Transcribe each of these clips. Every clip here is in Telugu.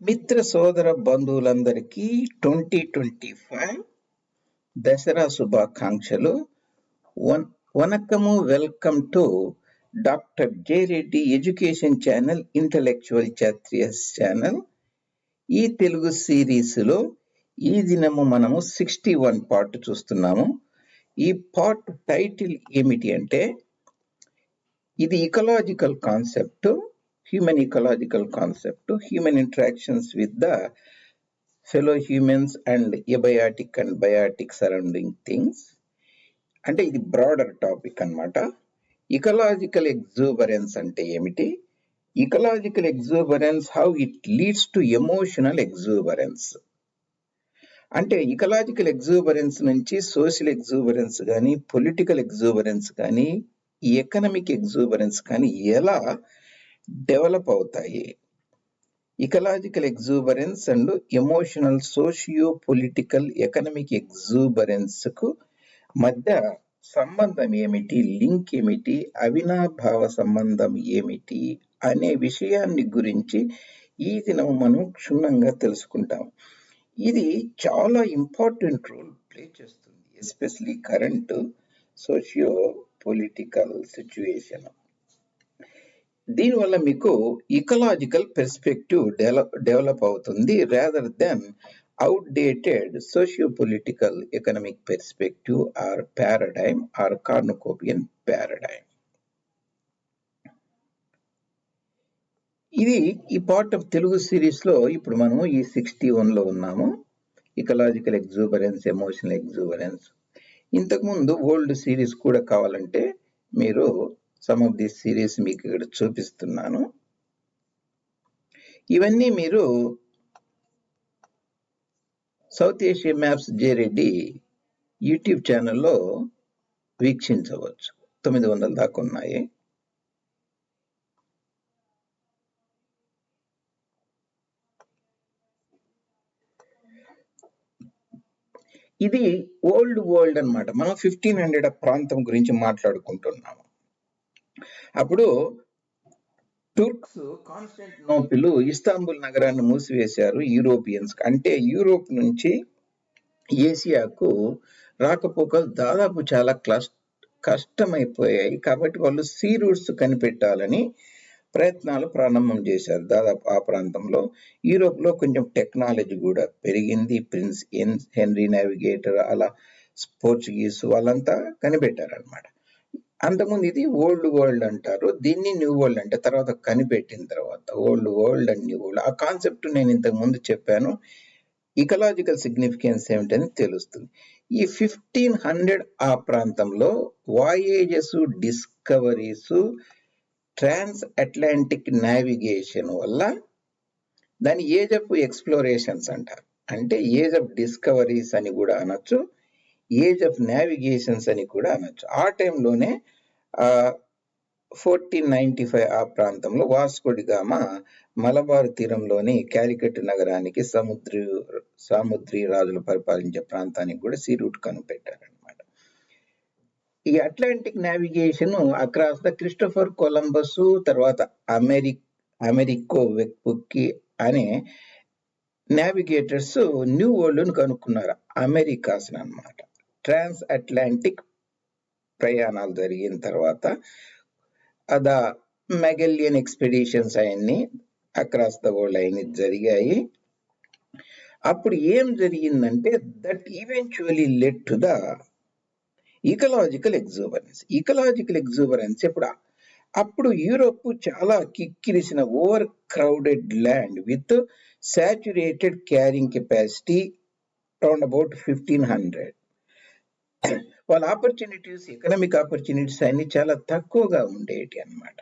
మిత్ర సోదర బంధువులందరికీ ట్వంటీ ట్వంటీ ఫైవ్ దసరా శుభాకాంక్షలు. One వనకము welcome to doctor J Reddy education channel intellectual చాత్రియస్ channel. ఈ తెలుగు సిరీస్లో ఈ దినము మనము సిక్స్టీ వన్ పార్ట్ చూస్తున్నాము. ఈ పార్ట్ టైటిల్ ఏమిటి అంటే ఇది ecological concept. Human ecological concept human interactions with the fellow humans and abiotic and biotic surrounding things అంటే ఇది బ్రాడర్ టాపిక్ అన్నమాట. ఇకలాజికల్ ఎగ్జూబరెన్స్ అంటే ఏమిటి? Ecological exuberance how it leads to emotional exuberance అంటే ఇకలాజికల్ ఎగ్జూబరెన్స్ నుంచి సోషల్ ఎగ్జూబరెన్స్ కానీ పొలిటికల్ ఎగ్జూబరెన్స్ కానీ ఎకనమిక్ ఎగ్జూబరెన్స్ కానీ ఎలా డెవలప్ అవుతాయి. Ecological exuberance and emotional socio political economic ఎగ్జూబరెన్స్కు మధ్య సంబంధం ఏమిటి? లింక్ ఏమిటి? అవినాభావ సంబంధం ఏమిటి? అనే విషయాన్ని గురించి ఈ దినం మనం క్షుణ్ణంగా తెలుసుకుంటాం. ఇది చాలా ఇంపార్టెంట్ రోల్ ప్లే చేస్తుంది especially current socio political situation దీనివల్ల మీకు ఇకలాజికల్ పెర్స్పెక్టివ్ డెవలప్ డెవలప్ అవుతుంది rather than outdated socio political economic perspective or paradigm or cornucopian paradigm ఇది ఈ పార్ట్ ఆఫ్ తెలుగు సిరీస్లో ఇప్పుడు మనము ఈ సిక్స్టీ వన్లో ఉన్నాము. ఇకలాజికల్ ఎగ్జూబరెన్స్ ఎమోషనల్ ఎగ్జూబరెన్స్ ఇంతకుముందు ఓల్డ్ సిరీస్ కూడా కావాలంటే మీరు సమ్ ఆఫ్ దిస్ సిరీస్ మీకు ఇక్కడ చూపిస్తున్నాను. ఇవన్నీ మీరు South Asia maps J Reddy YouTube ఛానల్లో వీక్షించవచ్చు. తొమ్మిది వందల దాకా ఉన్నాయి. ఇది ఓల్డ్ వరల్డ్ అన్నమాట. మనం ఫిఫ్టీన్ హండ్రెడ్ ప్రాంతం గురించి మాట్లాడుకుంటున్నాము. అప్పుడు టుర్క్స్ కాన్స్టెంటినోపిల్ ఇస్తాంబుల్ నగరాన్ని మూసివేశారు యూరోపియన్స్. అంటే యూరోప్ నుంచి ఏసియాకు రాకపోకలు దాదాపు చాలా క్లస్ కష్టమైపోయాయి. కాబట్టి వాళ్ళు సీ రూట్స్ కనిపెట్టాలని ప్రయత్నాలు ప్రారంభం చేశారు. దాదాపు ఆ ప్రాంతంలో యూరోప్లో కొంచెం టెక్నాలజీ కూడా పెరిగింది. ప్రిన్స్ ఎన్ హెన్రీ నావిగేటర్ అలా పోర్చుగీస్ వాళ్ళంతా కనిపెట్టారు అనమాట అంతకుముందు ఇది ఓల్డ్ వరల్డ్ అంటారు. దీన్ని న్యూ వరల్డ్ అంటే తర్వాత కనిపెట్టిన తర్వాత old world and new world ఆ కాన్సెప్ట్ నేను ఇంతకు ముందు చెప్పాను. ఇకలాజికల్ సిగ్నిఫికెన్స్ ఏమిటని తెలుస్తుంది. ఈ ఫిఫ్టీన్ హండ్రెడ్ ఆ ప్రాంతంలో voyages discoveries trans Atlantic navigation వల్ల దాని ఏజ్ ఆఫ్ ఎక్స్ప్లోరేషన్స్ అంటారు. అంటే ఏజ్ ఆఫ్ డిస్కవరీస్ అని కూడా అనొచ్చు ఏజ్ ఆఫ్ నావిగేషన్స్ అని కూడా అనొచ్చు. ఆ టైంలోనే ఫోర్టీన్ నైన్టీ ఫైవ్ ఆ ప్రాంతంలో వాస్కోడిగామ మలబార్ తీరంలోని క్యాలికట్ నగరానికి సముద్రి సాముద్రి రాజులు పరిపాలించే ప్రాంతానికి కూడా సీ రూట్ కనిపెట్టారనమాట ఈ Atlantic navigation across the Christopher Columbus తర్వాత అమెరిక్ అమెరికో వెక్పుక్కి అనే నావిగేటర్స్ న్యూ వరల్డ్ను కనుక్కున్నారు. అమెరికాస్ అన్నమాట. ట్రాన్స్ అట్లాంటిక్ ప్రయాణాలు జరిగిన తర్వాత ద మెగలియన్ ఎక్స్పెడిషన్స్ అవన్నీ అక్రాస్ ద వరల్డ్ అవన్నీ జరిగాయి. అప్పుడు ఏం జరిగిందంటే that eventually led to the ecological exuberance. Ecological exuberance ఇప్పుడు అప్పుడు యూరోప్ చాలా కిక్కిరిసిన over crowded land with saturated carrying capacity round about fifteen hundred. వాళ్ళ ఆపర్చునిటీస్ ఎకనామిక్ ఆపర్చునిటీస్ అన్ని చాలా తక్కువగా ఉండేటి అన్నమాట.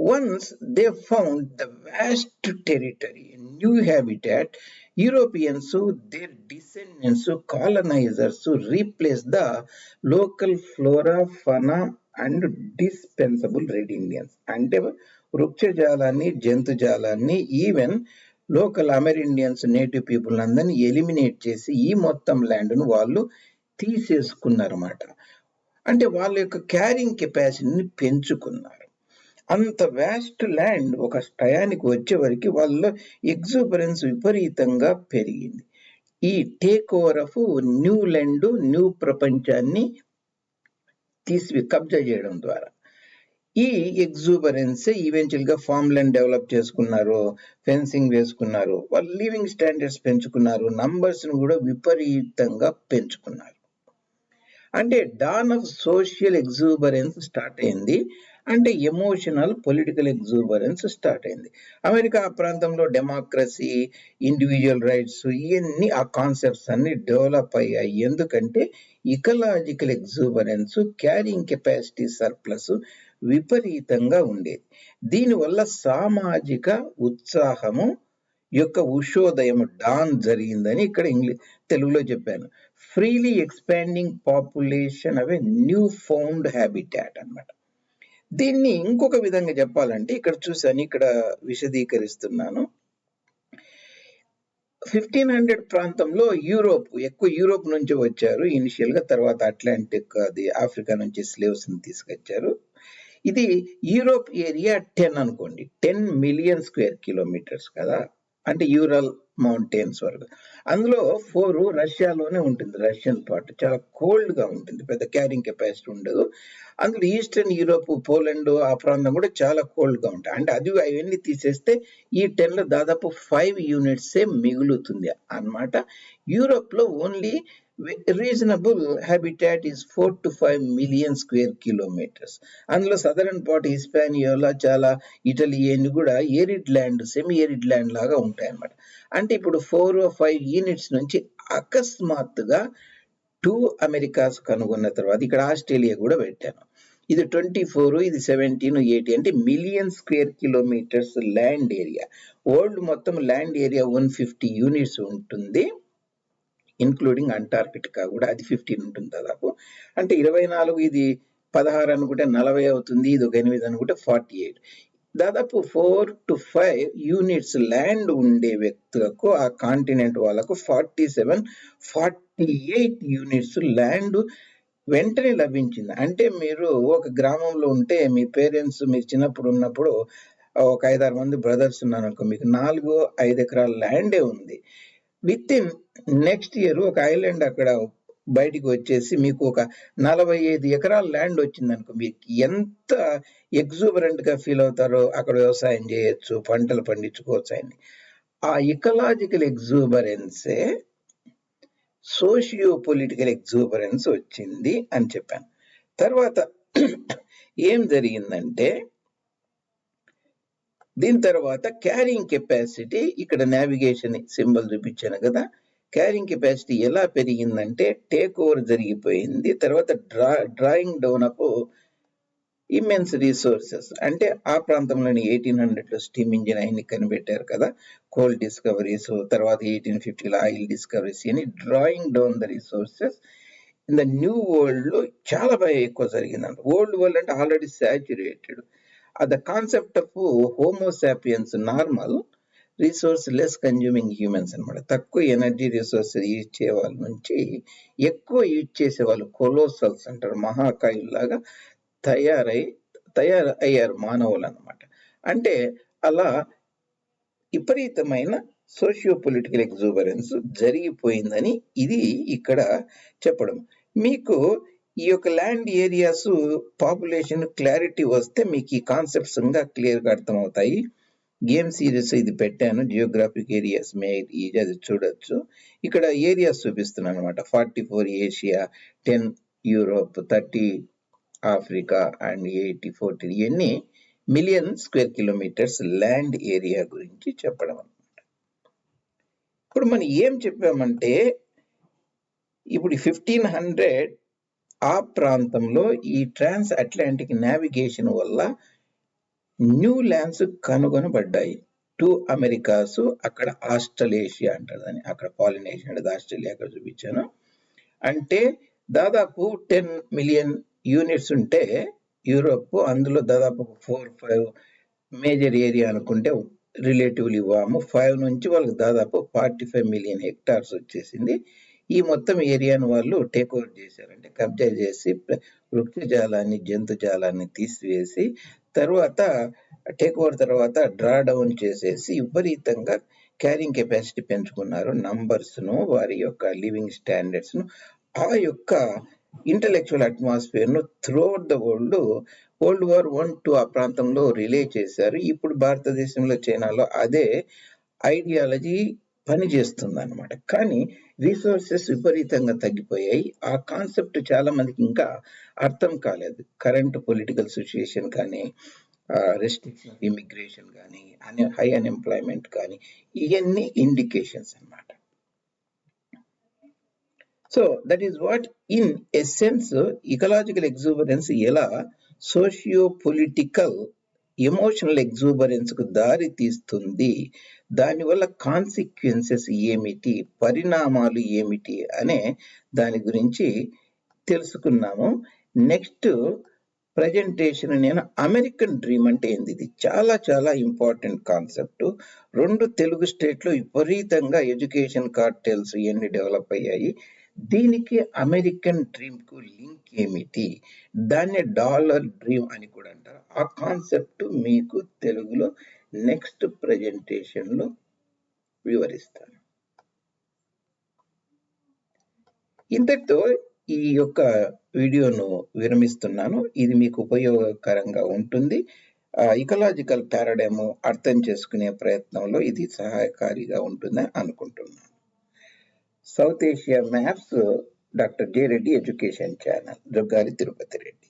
Once they found the vast territory new habitat Europeans their descendants colonisers replace the local flora fauna and dispensable red Indians అంటే వృక్షజాలాన్ని జంతుజాలాన్ని even local Amerindians native people అందరినీ ఎలిమినేట్ చేసి ఈ మొత్తం ల్యాండ్ను వాళ్ళు తీసేసుకున్నారన్నమాట. అంటే వాళ్ళ యొక్క క్యారింగ్ కెపాసిటీని పెంచుకున్నారు. అంత వ్యాస్ట్ ల్యాండ్ ఒక టయానికి వచ్చే వరకు వాళ్ళ ఎగ్జూబరెన్స్ విపరీతంగా పెరిగింది. ఈ take over of new land new ప్రపంచాన్ని తీసి కబ్జా చేయడం ద్వారా. ఈ ఎగ్జూబరెన్స్ ఈవెన్చువల్గా ఫామ్ ఫార్మ్ ల్యాండ్ డెవలప్ చేసుకున్నారు ఫెన్సింగ్ వేసుకున్నారు వాళ్ళు లివింగ్ స్టాండర్డ్స్ పెంచుకున్నారు నంబర్స్ను కూడా విపరీతంగా పెంచుకున్నారు. అంటే dawn of social exuberance start అయింది. అంటే ఎమోషనల్ పొలిటికల్ ఎగ్జూబరెన్స్ స్టార్ట్ అయింది. అమెరికా ప్రాంతంలో డెమోక్రసీ ఇండివిజువల్ రైట్స్ ఇవన్నీ ఆ కాన్సెప్ట్స్ అన్ని డెవలప్ అయ్యాయి. ఎందుకంటే ecological exuberance carrying capacity surplus విపరీతంగా ఉండేది. దీనివల్ల సామాజిక ఉత్సాహము యొక్క ఉషోదయం డాన్ జరిగిందని ఇక్కడ ఇంగ్లీష్ తెలుగులో చెప్పాను. ఫ్రీలీ ఎక్స్పాండింగ్ పాపులేషన్ అవి న్యూ ఫౌండ్ హ్యాబిటాట్ అన్నమాట. దీన్ని ఇంకొక విధంగా చెప్పాలంటే ఇక్కడ చూసాను ఇక్కడ విశదీకరిస్తున్నాను. ఫిఫ్టీన్ హండ్రెడ్ ప్రాంతంలో యూరోప్ ఎక్కువ యూరోప్ నుంచి వచ్చారు. ఇనిషియల్గా తర్వాత అట్లాంటిక్ అది ఆఫ్రికా నుంచి స్లేవ్స్ని తీసుకొచ్చారు. ఇది యూరోప్ ఏరియా టెన్ అనుకోండి. టెన్ మిలియన్ స్క్వేర్ కిలోమీటర్స్ కదా. అంటే యూరల్ మౌంటైన్స్ వరకు. అందులో ఫోర్ రష్యాలోనే ఉంటుంది రష్యన్ పార్ట్ చాలా కోల్డ్గా ఉంటుంది పెద్ద క్యారింగ్ కెపాసిటీ ఉండదు. అందులో ఈస్టర్న్ యూరోప్ పోలాండ్ ఆ ప్రాంతం కూడా చాలా కోల్డ్గా ఉంటాయి. అంటే అది అవన్నీ తీసేస్తే ఈ టెన్లో దాదాపు ఫైవ్ యూనిట్స్ మిగులుతుంది అన్నమాట. యూరోప్లో only reasonable habitat is four to five million square kilometres అందులో సదరన్ పార్ట్ హిస్పానియోలా చాలా ఇటలీ అని కూడా arid land semi arid land లాగా ఉంటాయి అన్నమాట అంటే ఇప్పుడు ఫోర్ ఫైవ్ యూనిట్స్ నుంచి అకస్మాత్తుగా టూ అమెరికాస్ కనుగొన్న తర్వాత ఇక్కడ ఆస్ట్రేలియా కూడా పెట్టాను. ఇది ట్వంటీ ఫోర్ ఇది సెవెంటీన్ ఎయిటీ అంటే million square kilometres land area. World మొత్తం land area one fifty units ఉంటుంది. ఇన్క్లూడింగ్ అంటార్కిటికా కూడా అది ఫిఫ్టీన్ ఉంటుంది దాదాపు. అంటే ఇరవై నాలుగు ఇది పదహారు అనుకుంటే నలభై అవుతుంది ఇది ఒక ఎనిమిది అనుకుంటే ఫార్టీ ఎయిట్. దాదాపు four to five units land ఉండే వ్యక్తులకు ఆ కాంటినెంట్ వాళ్ళకు forty seven forty eight units land వెంటనే లభించింది. అంటే మీరు ఒక గ్రామంలో ఉంటే మీ పేరెంట్స్ మీరు చిన్నప్పుడు ఉన్నప్పుడు ఒక ఐదారు మంది బ్రదర్స్ ఉన్నారు అనుకో మీకు నాలుగు ఐదు ఎకరాల ల్యాండే ఉంది. విత్ ఇన్ నెక్స్ట్ ఇయర్ ఒక ఐలాండ్ అక్కడ బయటికి వచ్చేసి మీకు ఒక నలభై ఐదు ఎకరాల ల్యాండ్ వచ్చింది అనుకో మీకు ఎంత ఎగ్జూబరెంట్గా ఫీల్ అవుతారో అక్కడ వ్యవసాయం చేయొచ్చు పంటలు పండించుకోవచ్చు అని ఆ ఇకలాజికల్ ఎగ్జూబరెన్సే సోషియో పొలిటికల్ ఎగ్జూబరెన్స్ వచ్చింది అని చెప్పాను. తర్వాత ఏం జరిగిందంటే దీని తర్వాత క్యారింగ్ కెపాసిటీ ఇక్కడ నావిగేషన్ సింబల్ చూపించాను కదా క్యారింగ్ కెపాసిటీ ఎలా పెరిగిందంటే టేక్ ఓవర్ జరిగిపోయింది. తర్వాత draw drawing down up immense resources అంటే ఆ ప్రాంతంలోని ఎయిటీన్ హండ్రెడ్లో స్టీమ్ ఇంజిన్ ఆయన్ని కనిపెట్టారు కదా. కోల్ డిస్కవరీస్ తర్వాత ఎయిటీన్ ఫిఫ్టీలో ఆయిల్ డిస్కవరీస్ అని drawing down the resources in the new వరల్డ్లో చాలా బాగా ఎక్కువ జరిగిందంట. ఓల్డ్ వరల్డ్ అంటే already saturated the concept of homo sapiens normal resource less consuming humans అన్నమాట. తక్కువ ఎనర్జీ రిసోర్స్ యూజ్ చేసే వాళ్ళ నుంచి ఎక్కువ యూజ్ చేసే వాళ్ళు కొలోసల్స్ అంటారు. మహాకాయుల్లాగా తయారై తయారు అయ్యారు మానవులు అన్నమాట. అంటే అలా విపరీతమైన సోషియో పొలిటికల్ ఎగ్జూబరెన్స్ జరిగిపోయిందని ఇది ఇక్కడ చెప్పడం. మీకు ఈ యొక్క ల్యాండ్ ఏరియాస్ పాపులేషన్ క్లారిటీ వస్తే మీకు ఈ కాన్సెప్ట్స్ ఇంకా క్లియర్గా అర్థమవుతాయి. గేమ్ సిరీస్ ఇది పెట్టాను. జియోగ్రాఫిక్ ఏరియాస్ మే ఇది అది చూడొచ్చు. ఇక్కడ ఏరియాస్ చూపిస్తున్నాను అనమాట forty four Asia ten Europe thirty Africa and eighty forty ఇవన్నీ million square kilometres land area గురించి చెప్పడం అనమాట ఇప్పుడు మనం ఏం చెప్పామంటే ఇప్పుడు ఫిఫ్టీన్ హండ్రెడ్ ఆ ప్రాంతంలో ఈ ట్రాన్స్ అట్లాంటిక్ నావిగేషన్ వల్ల న్యూ ల్యాండ్స్ కనుగొనబడ్డాయి. టూ అమెరికాస్ అక్కడ ఆస్ట్రలేషియా అంటారు దాన్ని. అక్కడ పాలినేషియా అంటే ఆస్ట్రేలియా అక్కడ చూపించాను. అంటే దాదాపు టెన్ మిలియన్ యూనిట్స్ ఉంటే యూరోప్ అందులో దాదాపు ఫోర్ ఫైవ్ మేజర్ ఏరియా అనుకుంటే రిలేటివ్లీ వాము. ఫైవ్ నుంచి వాళ్ళకి దాదాపు ఫార్టీ ఫైవ్ మిలియన్ హెక్టార్స్ వచ్చేసింది. ఈ మొత్తం ఏరియాను వాళ్ళు టేక్ ఓవర్ చేశారంటే కబ్జా చేసి వృక్షజాలాన్ని జంతుజాలాన్ని తీసివేసి తర్వాత టేక్ ఓవర్ తర్వాత డ్రా డౌన్ చేసేసి విపరీతంగా క్యారింగ్ కెపాసిటీ పెంచుకున్నారు. నంబర్స్ను వారి యొక్క లివింగ్ స్టాండర్డ్స్ను ఆ యొక్క intellectual అట్మాస్ఫియర్ను throughout the world world war one two ఆ ప్రాంతంలో రిలే చేశారు. ఇప్పుడు భారతదేశంలో చైనాలో అదే ఐడియాలజీ పనిచేస్తుంది అనమాట కానీ రీసోర్సెస్ విపరీతంగా తగ్గిపోయాయి. ఆ కాన్సెప్ట్ చాలా మందికి ఇంకా అర్థం కాలేదు. కరెంట్ పొలిటికల్ సిచ్యుయేషన్ కానీ రెస్ట్రిక్షన్ ఇమిగ్రేషన్ కానీ హై అన్ఎంప్లాయ్మెంట్ కానీ ఇవన్నీ ఇండికేషన్స్ అన్నమాట. So that is what in essence ecological exuberance ఎలా సోషియో పొలిటికల్ ఎమోషనల్ ఎగ్జూబరెన్స్కు దారి తీస్తుంది. దానివల్ల కాన్సిక్వెన్సెస్ ఏమిటి? పరిణామాలు ఏమిటి? అనే దాని గురించి తెలుసుకున్నాము. నెక్స్ట్ ప్రజెంటేషన్ నేను అమెరికన్ డ్రీమ్ అంటే ఏంది? ఇది చాలా చాలా ఇంపార్టెంట్ కాన్సెప్ట్ రెండు తెలుగు స్టేట్లు విపరీతంగా ఎడ్యుకేషన్ కార్టెల్స్ ఇవన్నీ డెవలప్ అయ్యాయి. దీనికి అమెరికన్ డ్రీమ్కు లింక్ ఏమిటి? దాన్ని డాలర్ డ్రీమ్ అని కూడా అంటారు. ఆ కాన్సెప్ట్ మీకు తెలుగులో నెక్స్ట్ ప్రజెంటేషన్లో వివరిస్తాను. ఇంతటితో ఈ యొక్క వీడియోను విరమిస్తున్నాను. ఇది మీకు ఉపయోగకరంగా ఉంటుంది. ఇకలాజికల్ పారాడైమ్ అర్థం చేసుకునే ప్రయత్నంలో ఇది సహాయకారిగా ఉంటుందని అనుకుంటున్నాను. South Asia maps doctor J Reddy education channel Joggari Tirupati Reddy.